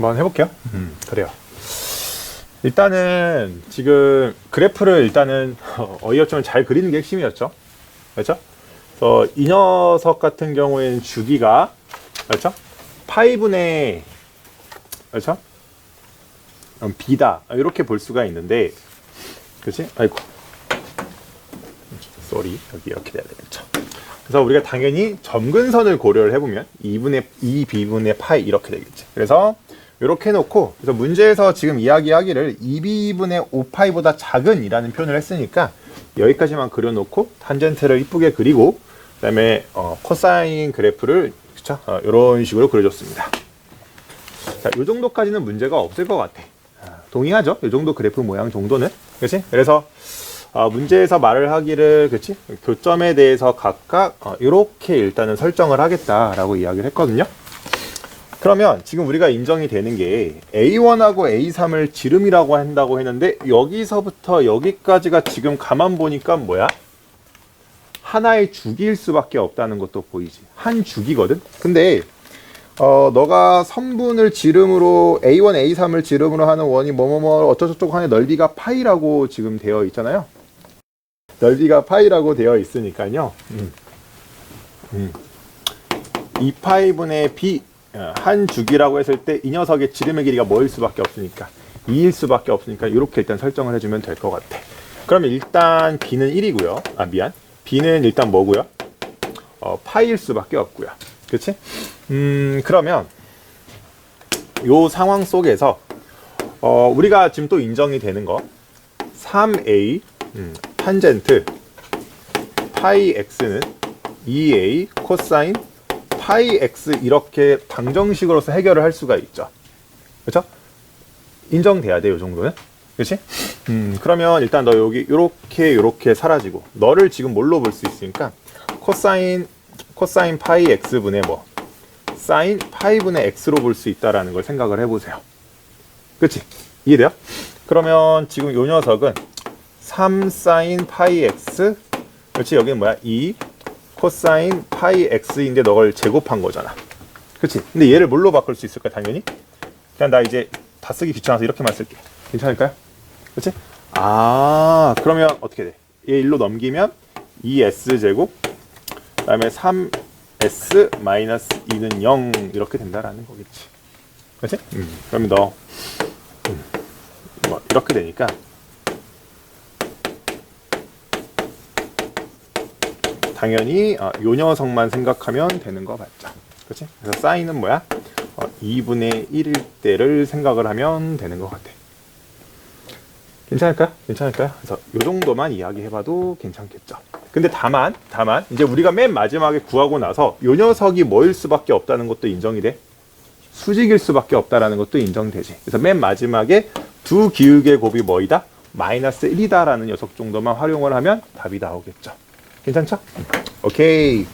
한번 해볼게요. 음, 그래요. 일단은 지금 그래프를 일단은 어, 어이없지만 잘 그리는 게 핵심이었죠. 그렇죠? 그래서 이 녀석 같은 경우에는 주기가 그렇죠? 파이분의 그렇죠? 음, B다 이렇게 볼 수가 있는데 그렇지? 아이고 쏘리 여기 이렇게 돼야 되겠죠. 그래서 우리가 당연히 점근선을 고려를 해보면 2분의 2b분의 파이 이렇게 되겠지. 그래서 이렇게 해놓고 그래서 문제에서 지금 이야기하기를 2b분의 5파이보다 작은 이라는 표현을 했으니까 여기까지만 그려놓고 탄젠트를 이쁘게 그리고 그 다음에 어, 코사인 그래프를 그쵸? 어, 이런 식으로 그려줬습니다. 자, 이 정도까지는 문제가 없을 것 같아. 아, 동의하죠? 이 정도 그래프 모양 정도는, 그렇지? 그래서 어, 문제에서 말을 하기를, 그렇지? 교점에 대해서 각각 어, 이렇게 일단은 설정을 하겠다라고 이야기를 했거든요. 그러면 지금 우리가 인정이 되는 게 A1하고 A3을 지름이라고 한다고 했는데 여기서부터 여기까지가 지금 가만 보니까 뭐야? 하나의 주기일 수밖에 없다는 것도 보이지. 한 주기거든. 근데 어 너가 선분을 지름으로 A1, A3을 지름으로 하는 원이 뭐뭐뭐 어쩌저쩌고 하는 넓이가 파이라고 지금 되어 있잖아요. 넓이가 파이라고 되어 있으니까요. 음. 음. 2파이분의 B 어, 한 주기라고 했을 때 이 녀석의 지름의 길이가 뭐일 수밖에 없으니까 2일 수밖에 없으니까 이렇게 일단 설정을 해주면 될 것 같아. 그러면 일단 B는 1이고요. 아 미안. B는 일단 뭐고요? 어, 파일 수밖에 없고요. 그렇지? 음 그러면 요 상황 속에서 어, 우리가 지금 또 인정이 되는 거 3A 음, 탄젠트 파이 x는 2A 코사인 파이 x 이렇게 방정식으로서 해결을 할 수가 있죠. 그렇죠? 인정돼야 돼요, 이 정도는. 그렇지? 음, 그러면 일단 너 여기 요렇게 요렇게 사라지고 너를 지금 뭘로 볼 수 있으니까 코사인 코사인 파이 x 분의 뭐 사인 파이 분의 x로 볼 수 있다라는 걸 생각을 해 보세요. 그렇지? 이해돼요? 그러면 지금 요 녀석은 3 사인 파이 x 그렇지? 여기는 뭐야? 2 코사인 파이 x인데 너걸 제곱한 거잖아. 그렇지? 근데 얘를 뭘로 바꿀 수 있을까? 당연히. 그냥 나 이제 다 쓰기 귀찮아서 이렇게만 쓸게. 괜찮을까요? 그렇지? 아, 그러면 어떻게 돼? 얘 일로 넘기면 2s 제곱 그다음에 3s 마이너스 2는 0 이렇게 된다라는 거겠지. 그렇지? 음. 그러면 너 음, 뭐 이렇게 되니까 당연히 어, 요 녀석만 생각하면 되는 거 맞죠? 그렇지? 그래서 사인은 뭐야? 어, 2분의 1일 때를 생각을 하면 되는 것 같아. 괜찮을까요? 괜찮을까요? 그래서 요 정도만 이야기해봐도 괜찮겠죠. 근데 다만, 다만 이제 우리가 맨 마지막에 구하고 나서 요 녀석이 뭐일 수밖에 없다는 것도 인정이 돼. 수직일 수밖에 없다라는 것도 인정되지. 그래서 맨 마지막에 두 기울기의 곱이 뭐이다? 마이너스 1이다라는 녀석 정도만 활용을 하면 답이 나오겠죠. 괜찮죠? 오케이.